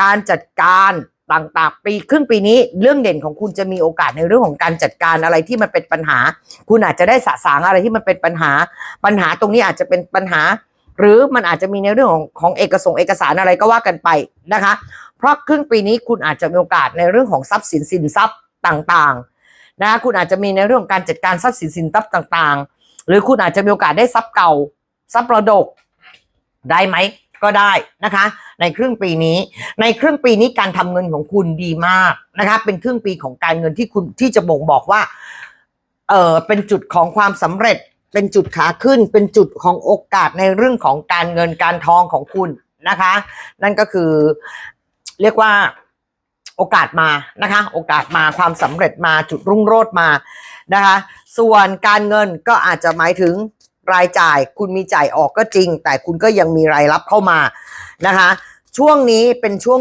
การจัดการต่างๆ ปีครึ่งปีนี้เรื่องเด่นของคุณจะมีโอกาสในเรื่องของการจัดการอะไรที่มันเป็นปัญหา คุณอาจจะได้สะสางอะไรที่มันเป็นปัญหา ปัญหาตรงนี้อาจจะเป็นปัญหา หรือมันอาจจะมีในเรื่องของของเอกสงเอกสารอะไรก็ว่ากันไปนะคะ เพราะครึ่งปีนี้คุณอาจจะมีโอกาสในเรื่องของทรัพย์สินสินทรัพย์ต่างๆนะคะคุณอาจจะมีในเรื่องของการจัดการทรัพย์สินสินทรัพย์ต่างๆ หรือคุณอาจจะมีโอกาสได้ทรัพย์เก่าทรัพย์ประดกได้ไหม ก็ได้นะคะ ในครึ่งปีนี้ ในครึ่งปีนี้การทำเงินของคุณดีมากนะคะ เป็นครึ่งปีของการเงินที่คุณที่จะบ่งบอกว่าเออเป็นจุดของความสำเร็จ เป็นจุดขาขึ้น เป็นจุดของโอกาสในเรื่องของการเงินการทองของคุณนะคะ นั่นก็คือเรียกว่าโอกาสมานะคะ โอกาสมาความสำเร็จมาจุดรุ่งโรจน์มานะคะ ส่วนการเงินก็อาจจะหมายถึง รายจ่ายคุณมีจ่ายออกก็จริง แต่คุณก็ยังมีรายรับเข้ามานะคะ ช่วงนี้เป็นช่วง